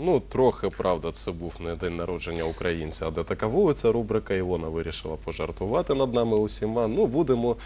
Ну, трохи правда, це був не день народження українця, а де така вулиця рубрика Ілона вирішила пожартувати над нами усіма. Ну, будемо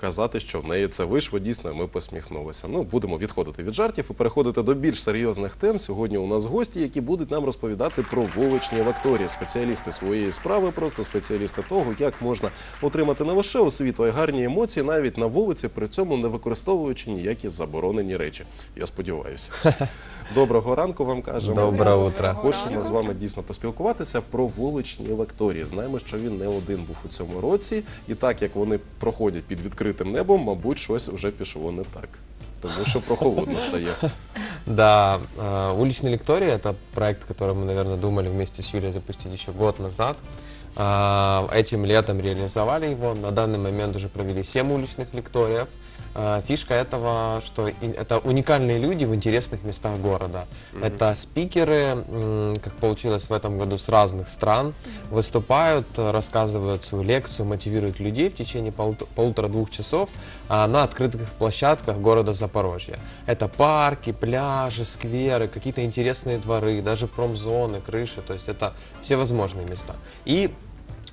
казати, що в неї це вийшло. Дійсно, ми посміхнулися. Ну, будемо відходити від жартів і переходити до більш серйозних тем. Сьогодні у нас гості, які будуть нам розповідати про вуличні лекторії, спеціалісти своєї справи, просто спеціалісти того, як можна отримати не лише освіту, а й гарні емоції навіть на вулиці, при цьому не використовуючи ніякі заборонені речі. Я сподіваюся. Доброго ранку вам кажемо. Доброе утро. Хочемо з вами дійсно поспілкуватися про вуличні лекторії. Знаємо, що він не один був у цьому році, і так як вони проходять під відкритим небом, мабуть, щось вже пішло не так. Тому що прохолодно стає. Да, э, уличный лекторий это проект, который мы, наверное, думали вместе с Юлей запустить еще год назад. А, Этим летом реализовали его. На данный момент уже провели 7 уличных лекториев. А, Фишка этого, что это уникальные люди в интересных местах города. Это спикеры, как получилось в этом году, с разных стран, выступают, э, рассказывают свою лекцию, мотивируют людей в течение полут- полутора-двух часов а, на открытых площадках города Запорожья. Это парки, пляжи, скверы, какие-то интересные дворы, даже промзоны, крыши, то есть это всевозможные места. И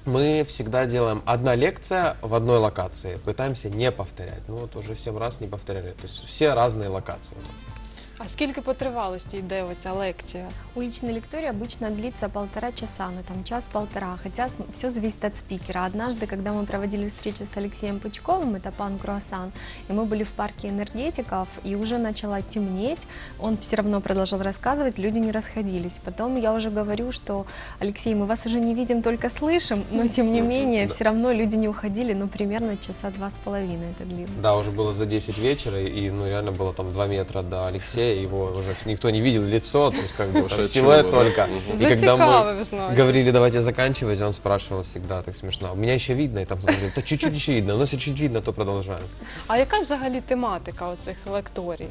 мы всегда делаем одна лекция в одной локации, пытаемся не повторять. Ну вот уже 7 раз не повторяли, то есть все разные локации у нас. А скільки по тривалості йде оця лекція? Уличная лектория обычно длится полтора часа, ну там час-полтора, хотя все зависит от спикера. Однажды, когда мы проводили встречу с Алексеем Пучковым, это пан Круассан, и мы были в парке энергетиков, и уже начало темнеть, он все равно продолжал рассказывать, люди не расходились. Потом я уже говорю, что, Алексей, мы вас уже не видим, только слышим, но тем не менее, все равно люди не уходили, ну примерно часа два с половиной это длилось. Да, уже было за 10 вечера, и ну реально было там 2 метра до Алексея, его уже никто не видел лицо, то есть как бы Уже там силуэт чего, да? только. Мгм. И когда мы Зацікавив, значить. говорили, давайте заканчивать, он спрашивал всегда так смешно, меня еще видно, и там кто-то говорит, да чуть-чуть еще видно, у нас и чуть видно, то продолжаем. А яка взагалі тематика оцих лекторій?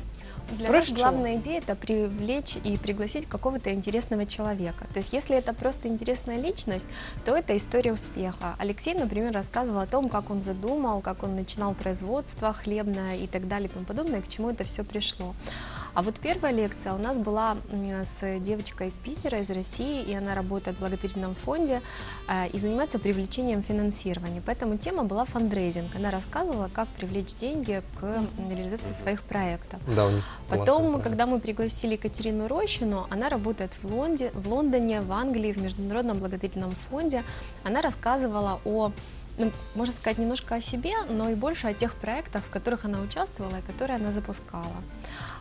Для Про нас что? главная идея это привлечь и пригласить какого-то интересного человека. То есть, если это просто интересная личность, то это история успеха. Алексей, например, рассказывал о том, как он задумал, как он начинал производство хлебное и так далее и тому подобное, к чему это все пришло. А вот первая лекция у нас была с девочкой из Питера, из России, и она работает в благотворительном фонде э, и занимается привлечением финансирования. Поэтому тема была фандрейзинг. Она рассказывала, как привлечь деньги к реализации своих проектов. Да, Потом, когда мы пригласили Екатерину Рощину, она работает в, Лонде, в Лондоне, в Англии, в Международном благотворительном фонде. Она рассказывала о, ну, можно сказать, немножко о себе, но и больше о тех проектах, в которых она участвовала и которые она запускала.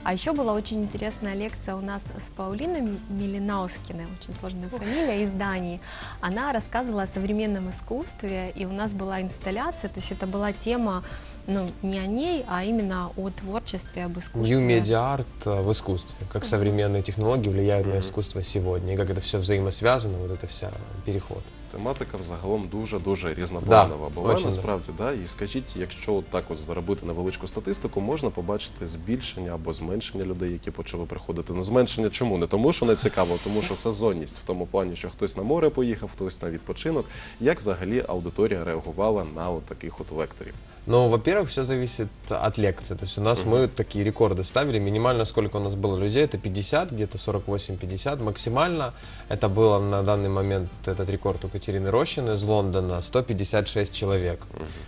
А еще была очень интересная лекция у нас с Паулиной Милинаускиной, очень сложная фамилия, из Дании. Она рассказывала о современном искусстве, и у нас была инсталляция, то есть это была тема, ну, не о ней, а именно о творчестве, об искусстве. New Media Art э, в искусстве, как современные технологии влияют на искусство сегодня, и как это все взаимосвязано, вот это вся переход. Тематика взагалом дуже дуже різнопланова. Да, Була очень, насправді, да. І скажіть, якщо от так от зробити невеличку статистику, можна побачити збільшення або зменшення людей, які почали приходити. Ну зменшення чому? Не тому, що не цікаво, а тому що сезонність в тому плані, що хтось на море поїхав, хтось на відпочинок. Як взагалі аудиторія реагувала на от таких от лекторів? Ну, во-первых, все зависит от лекции. То есть у нас мы такие рекорды ставили. Минимально сколько у нас было людей, это 50, где-то 48-50. Максимально это было на данный момент этот рекорд у Катерины Рощины из Лондона 156 человек.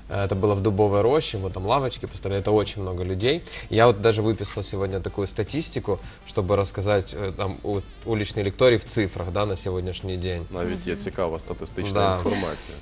Это было в Дубовой роще, вот там лавочки поставили, это очень много людей. Я вот даже выписал сегодня такую статистику, чтобы рассказать э, там у- уличный лекторий в цифрах, да, на сегодняшний день. Навіть є цікава статистична Да. інформація.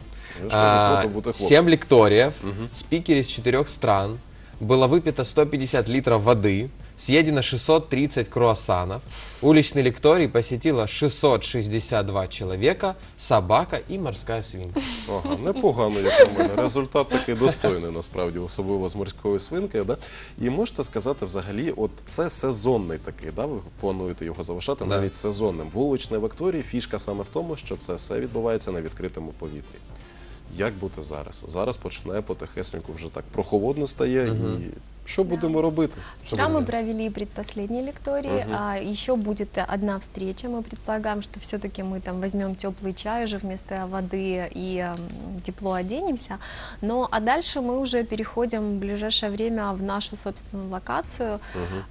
Я ж А, кажу, круто бути хлопцем. Семь лекториев, спикеры из четырех стран, было выпито 150 литров воды, съедено 630 круассанов, уличный лекторий посетило 662 человека, собака и морская свинка. Ага, непогано, як на мене. Результат такий достойний, насправді, особливо з морською свинкою. Да? І можете сказати, взагалі, от це сезонний такий, да? ви плануєте його залишати Да. навіть сезонним. Вуличний векторій, фішка саме в тому, що це все відбувається на відкритому повітрі. Як бути зараз? Зараз починає потихесеньку вже так прохолодно стає, і Що будемо робити? Вчера мы будем? провели предпоследний лекторий, а еще будет одна встреча. Мы предполагаем, что все-таки мы там возьмем теплый чай уже вместо воды и тепло оденемся. Но а дальше мы уже переходим в ближайшее время в нашу собственную локацию,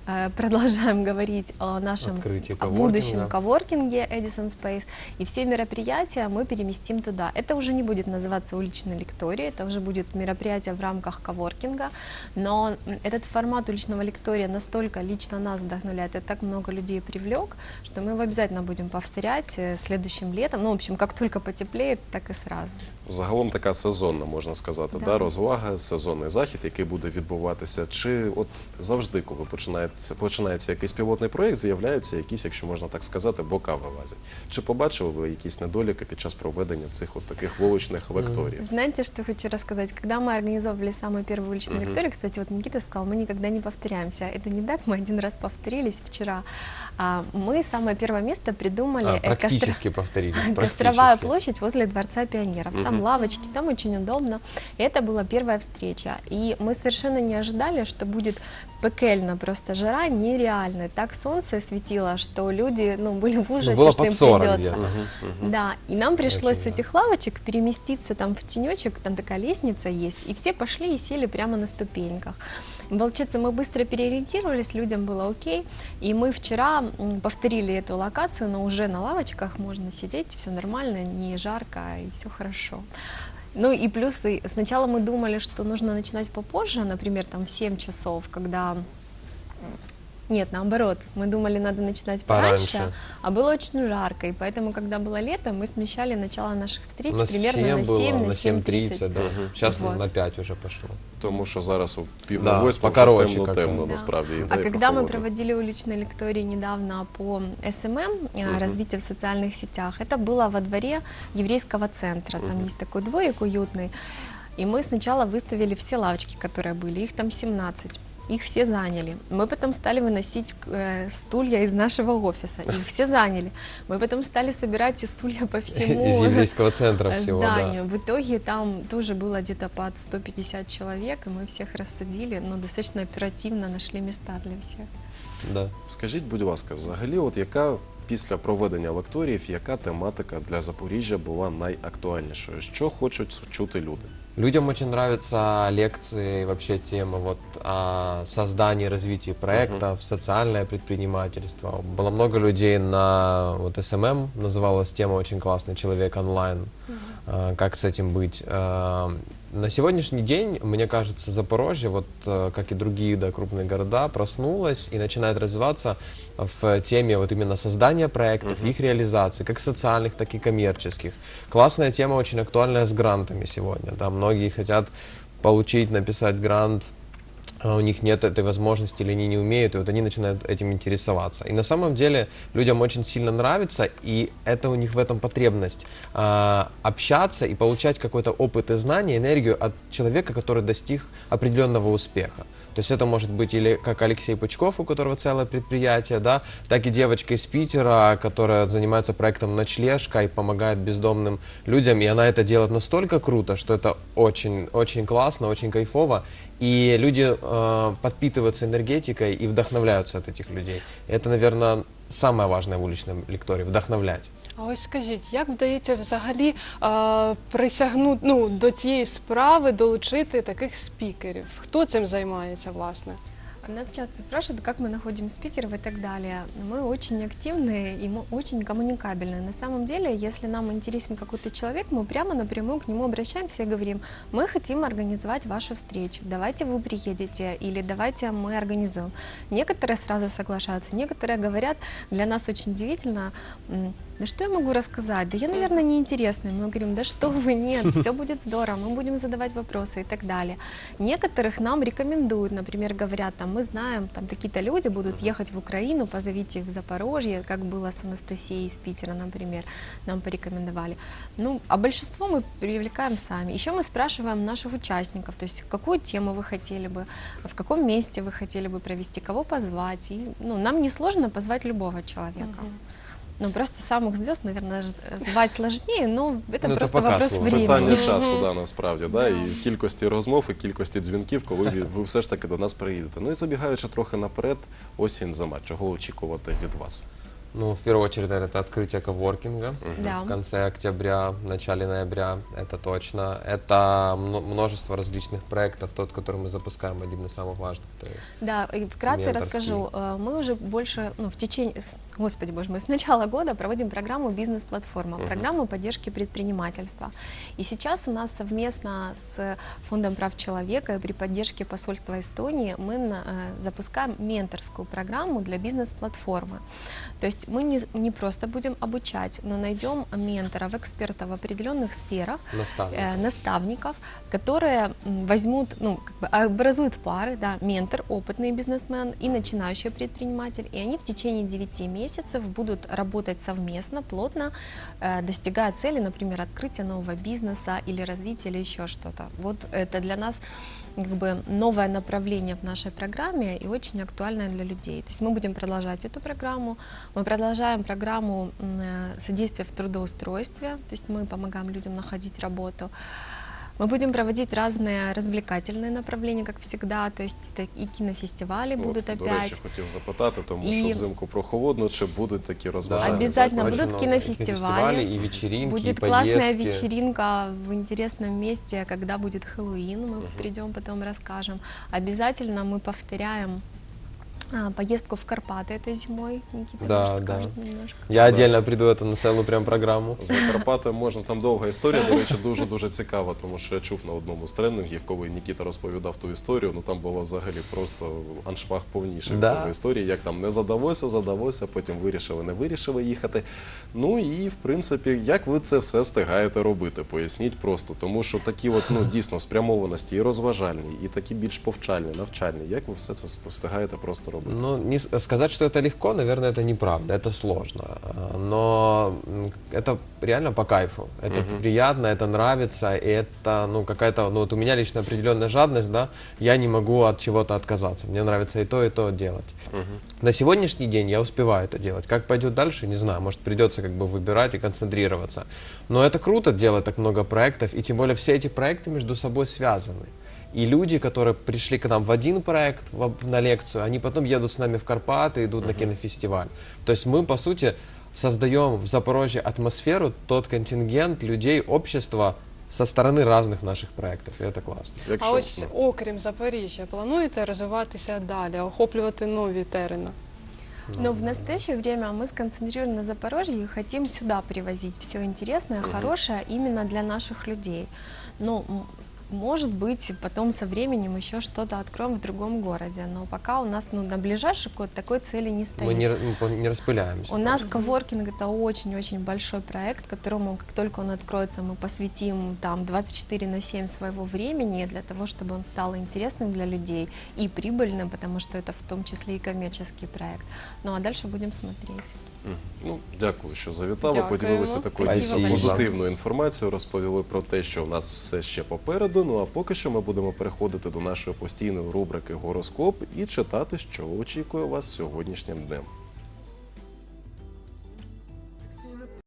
э, продолжаем говорить о нашем о будущем коворкинге Edison Space. И все мероприятия мы переместим туда. Это уже не будет называться уличной лекторией, это уже будет мероприятие в рамках коворкинга. Но этот формат уличного лектория настолько лично нас вдохновляет и так много людей привлек, что мы его обязательно будем повторять э, следующим летом. Ну, в общем, как только потеплеет, так и сразу. Загалом така сезонна, можна сказати, да. Да. розвага, сезонний захід, який буде відбуватися. Чи от завжди, коли починається, починається якийсь пілотний проєкт, з'являються якісь, якщо можна так сказати, бока вилазять. Чи побачили ви якісь недоліки під час проведення цих от таких вуличних лекторіїв? Знаете, что хочу рассказать? Когда мы организовывали самый первый уличный лекторий, кстати, вот Никита сказал, мы никогда не повторяемся. Это не так, мы один раз повторились вчера. А, мы самое первое место придумали... А, э, костро- практически повторили. Костровая практически. площадь возле Дворца пионеров. Там лавочки, там очень удобно. И это была первая встреча. И мы совершенно не ожидали, что будет пекельно просто жара, нереальная. Так солнце светило, что люди ну, были в ужасе, было что им 40 придется. где-то. Да, и нам пришлось с Очень, да. этих лавочек переместиться там в тенечек, там такая лестница есть, и все пошли и сели прямо на ступеньках. Получается, мы быстро переориентировались, людям было окей, и мы вчера повторили эту локацию, но уже на лавочках можно сидеть, все нормально, не жарко и все хорошо. Ну и плюсы, сначала мы думали, что нужно начинать попозже, например, там в 7 часов, когда... м, Нет, наоборот, мы думали, надо начинать пораньше, Пораньше. а было очень жарко, и поэтому, когда было лето, мы смещали начало наших встреч У нас примерно 7 на 7, было, на на 7.30, 7.30. да. Сейчас Вот. на 5 уже пошло. Тому що зараз у пів Да, на восьму вже покороче темно, как-то. темно Да. насправді. А іде і когда мы прохолодно. проводили уличный лекторий недавно по СММ, э, развитие в социальных сетях, это было во дворе еврейского центра. Там есть такой дворик уютный. И мы сначала выставили все лавочки, которые были, их там 17. Их все заняли. Мы потом стали выносить э, стулья из нашего офиса. Их все заняли. Мы потом стали собирать эти стулья по всему Из еврейского центра э, всего, да. зданию. В итоге там тоже было где-то под 150 человек, и мы всех рассадили, но достаточно оперативно нашли места для всех. Да. Скажіть, будь ласка, взагалі, от яка після проведення лекторіїв, яка тематика для Запоріжжя була найактуальнішою? Що хочуть чути люди? Людям очень нравятся лекции, и вообще тема вот о создании и развитии проектов, социальное предпринимательство. Было много людей на вот СММ, называлась тема очень классная «Человек онлайн», А, как с этим быть. На сегодняшний день, мне кажется, Запорожье, вот э, как и другие да, крупные города, проснулась и начинает развиваться в теме вот именно создания проектов, их реализации, как социальных, так и коммерческих. Классная тема, очень актуальная с грантами сегодня. Да, многие хотят получить, написать грант, у них нет этой возможности или они не умеют, и вот они начинают этим интересоваться. И на самом деле людям очень сильно нравится, и это у них в этом потребность а, общаться и получать какой-то опыт и знания, энергию от человека, который достиг определенного успеха. То есть это может быть или как Алексей Пучков, у которого целое предприятие, да, так и девочка из Питера, которая занимается проектом «Ночлежка» и помогает бездомным людям. И она это делает настолько круто, что это очень, очень классно, очень кайфово. И люди э, подпитываются энергетикой и вдохновляются от этих людей. Это, наверное, самое важное в уличном лектории – вдохновлять. А ось скажіть, як вдається взагалі е, присягнути ну, до цієї справи долучити таких спікерів? Хто цим займається, власне? Нас часто спрашивают, как мы находим спикеров и так далее. Мы очень активные и мы очень коммуникабельные. На самом деле, если нам интересен какой-то человек, мы прямо напрямую к нему обращаемся и говорим, мы хотим организовать вашу встречу, давайте вы приедете или давайте мы организуем. Некоторые сразу соглашаются, некоторые говорят, для нас очень удивительно, м, да что я могу рассказать? Да я, наверное, неинтересная. Мы говорим, да что вы, нет, все будет здорово, мы будем задавать вопросы и так далее. Некоторых нам рекомендуют, например, говорят, там, мы знаем, там какие-то люди будут ехать в Украину, позовите их в Запорожье, как было с Анастасией из Питера, например, нам порекомендовали. Ну, а большинство мы привлекаем сами. Еще мы спрашиваем наших участников, то есть какую тему вы хотели бы, в каком месте вы хотели бы провести, кого позвать. И, ну, нам несложно позвать любого человека. Ну, просто самых звезд, наверное, ж- звать сложнее, но это Ну, это просто пока вопрос сложно. времени. Питання часу, да, насправді, да, і кількості розмов, і кількості дзвінків, коли ви, ви все ж таки до нас приїдете. Ну і забігаючи трохи наперед, осінь зима. Чого очікувати від вас? Ну, в первую очередь, наверное, это открытие коворкинга Да. в конце октября, начале ноября, это точно. Это мно- множество различных проектов, тот, который мы запускаем, один из самых важных. это Да, и вкратце Менторский. расскажу. Э, Мы уже больше, ну, в течение, господи боже мой, с начала года проводим программу «Бизнес-платформа», программу поддержки предпринимательства. И сейчас у нас совместно с Фондом прав человека и при поддержке посольства Эстонии мы э, запускаем менторскую программу для бизнес-платформы. То есть мы не, не просто будем обучать, но найдем менторов, экспертов в определенных сферах, Наставник. э, наставников, которые возьмут, ну, как бы образуют пары, да, ментор, опытный бизнесмен и начинающий предприниматель, и они в течение 9 месяцев будут работать совместно, плотно, э, достигая цели, например, открытия нового бизнеса или развития или еще что-то. Вот это для нас как бы новое направление в нашей программе и очень актуальное для людей. То есть мы будем продолжать эту программу. Мы продолжаем программу э, содействия в трудоустройстве, то есть мы помогаем людям находить работу. Мы будем проводить разные развлекательные направления, как всегда, то есть это и кинофестивали будут От, До опять. речі, хотів запитати, тому І- що взимку прохолодно, чи будуть такі розважальні Обязательно заходи? будут Очень много. кинофестивали. И фестивали, и вечеринки, Будет и классная поездки. вечеринка в интересном месте, когда будет Хэллоуин, мы придем, потом расскажем. Обязательно мы повторяем а, поездку в Карпаты этой зимой. Никита Да, может, да. скажет немножко. Я отдельно приду это на целую прям программу. Закарпати можна там довга історія. До речі, дуже дуже цікава, тому що я чув на одному з тренінгів, коли Нікіта розповідав ту історію. Ну там було взагалі просто аншпах повніший Да. в того історії, як там не задалося, задалося, потім вирішили, не вирішили їхати. Ну і в принципі, як ви це все встигаєте робити? Поясніть просто, тому що такі, от ну дійсно спрямованості і розважальні, і такі більш повчальні, навчальні. Як ви все це встигаєте просто робити? Ну, не сказать, что это легко, наверное, это неправда, это сложно. Но это реально по кайфу. Это приятно, это нравится, и это, ну, какая-то, ну, вот у меня лично определенная жадность, да, я не могу от чего-то отказаться. Мне нравится и то, и то делать. На сегодняшний день я успеваю это делать. Как пойдет дальше, не знаю, может придется как бы выбирать и концентрироваться. Но это круто делать так много проектов, и тем более все эти проекты между собой связаны. И люди, которые пришли к нам в один проект, в- на лекцию, они потом едут с нами в Карпаты, идут на кинофестиваль. То есть мы, по сути, создаем в Запорожье атмосферу, тот контингент людей, общества со стороны разных наших проектов. И это классно. А Якщо, ось ну, окрім Запоріжжя, плануєте розвиватися далі, охоплювати нові терени? Но в настоящее время мы сконцентрированы на Запорожье и хотим сюда привозить все интересное, хорошее именно для наших людей. Ну, м- может быть, потом со временем еще что-то откроем в другом городе, но пока у нас ну, на ближайший год такой цели не стоит. Мы не, р- ну, по- не распыляемся. У нас коворкинг это очень-очень большой проект, которому, как только он откроется, мы посвятим там 24 на 7 своего времени для того, чтобы он стал интересным для людей и прибыльным, потому что это в том числе и коммерческий проект. Ну а дальше будем смотреть. Мгм. Ну, дякую, що завітали, Дякуємо. поділилися такою Спасибо дійсно большое. позитивною інформацією, розповіли про те, що у нас все ще попереду. Ну а поки що ми будемо переходити до нашої постійної рубрики Гороскоп і читати, що очікує вас сьогоднішнім днем.